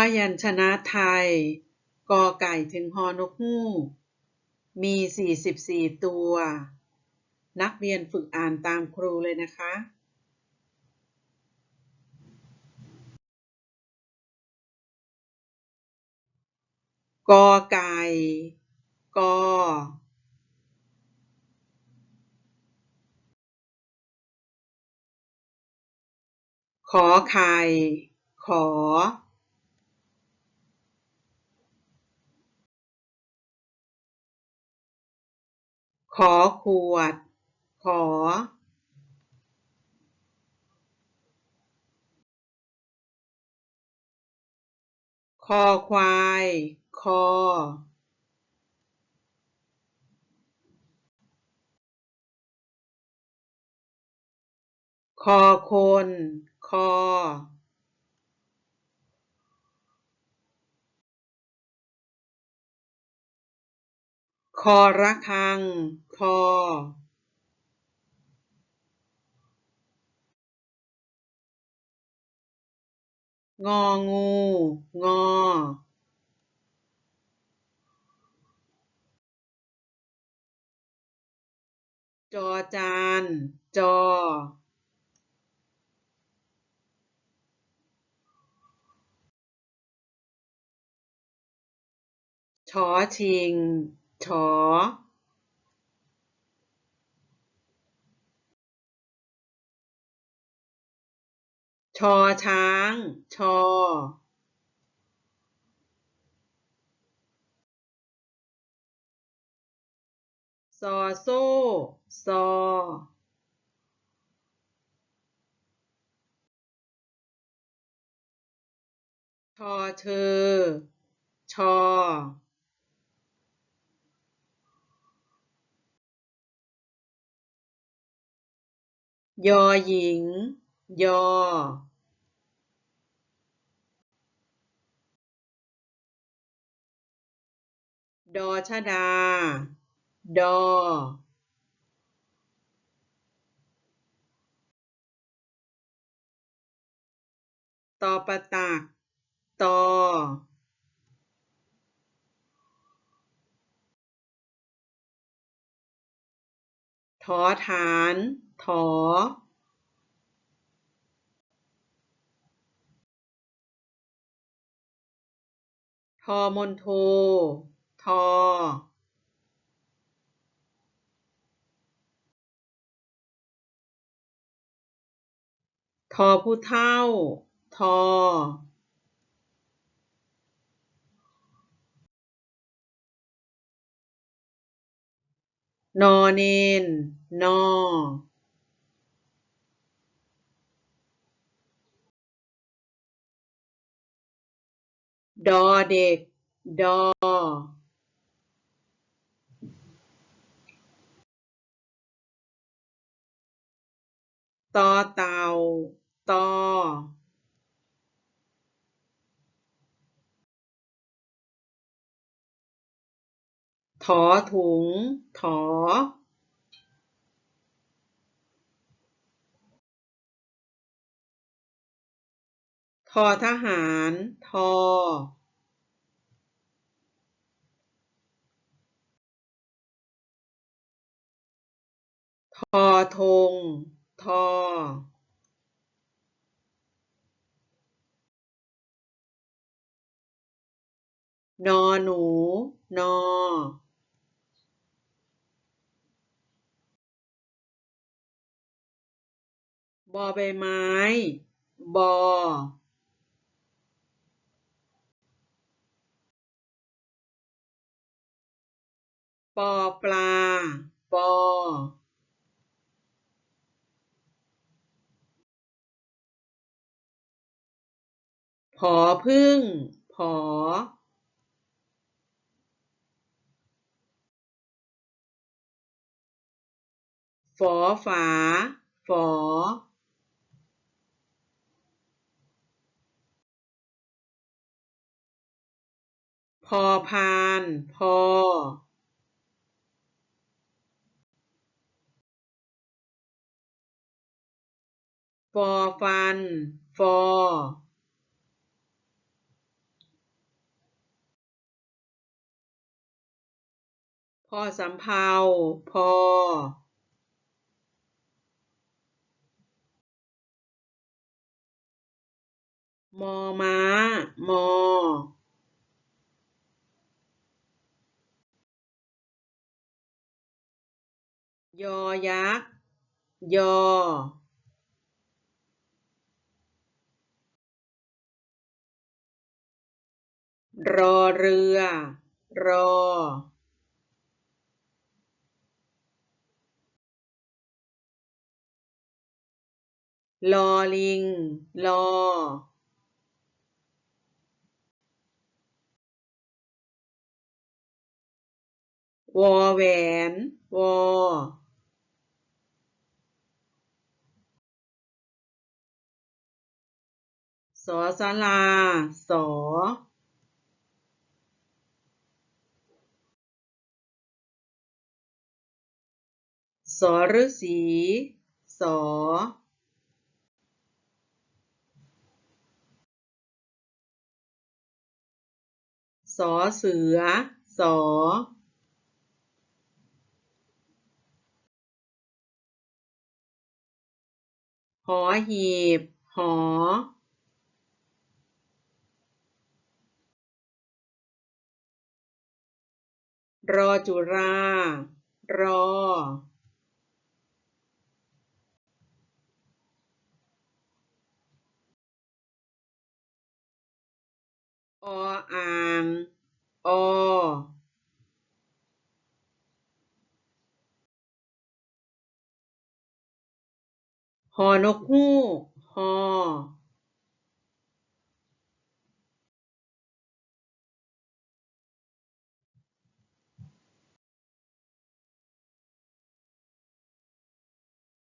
พยัญชนะไทย กอไก่ถึงฮอนกฮูก มี 44 ตัว นักเรียนฝึกอ่านตามครูเลยนะคะกอไก่ กอ ขอไข่ ขอ ขอขวด ขอคอควาย คอ คอคน คอ คอระฆัง คอ งองู งอ จอจาน จอ ชอชิง ชอชอช้าง ชอ ซอโซ่ ซอ ชอเชอ ชอ ยอหญิง ยอดอชดา ดอ ตอประตัก ตอถอฐาน ถอทอมนโท ทอ ทอผู้เท่า ทอ นอเนน นอ ดอเด็ก ดอ ตอเต่า ตอ ถอถุง ถอทอทหาร ทอ ทอธงทอนอหนูนอบอใบไม้ บอ ปอปลา ปอ ผอพึ่ง ผอฝอฝา ฝอ พอพาน พอ ฟอฟัน ฟอ อสำเภาพอมอม้า มอ ยอยักษ์ ยอ รอเรือ รอ ลอลิง ลอวอแหวน วอสอสาราสอสอฤาษีสอ สอเสือ สอหอหีบ หอ รอจุรา รอ ออ่าง อหอนกฮูก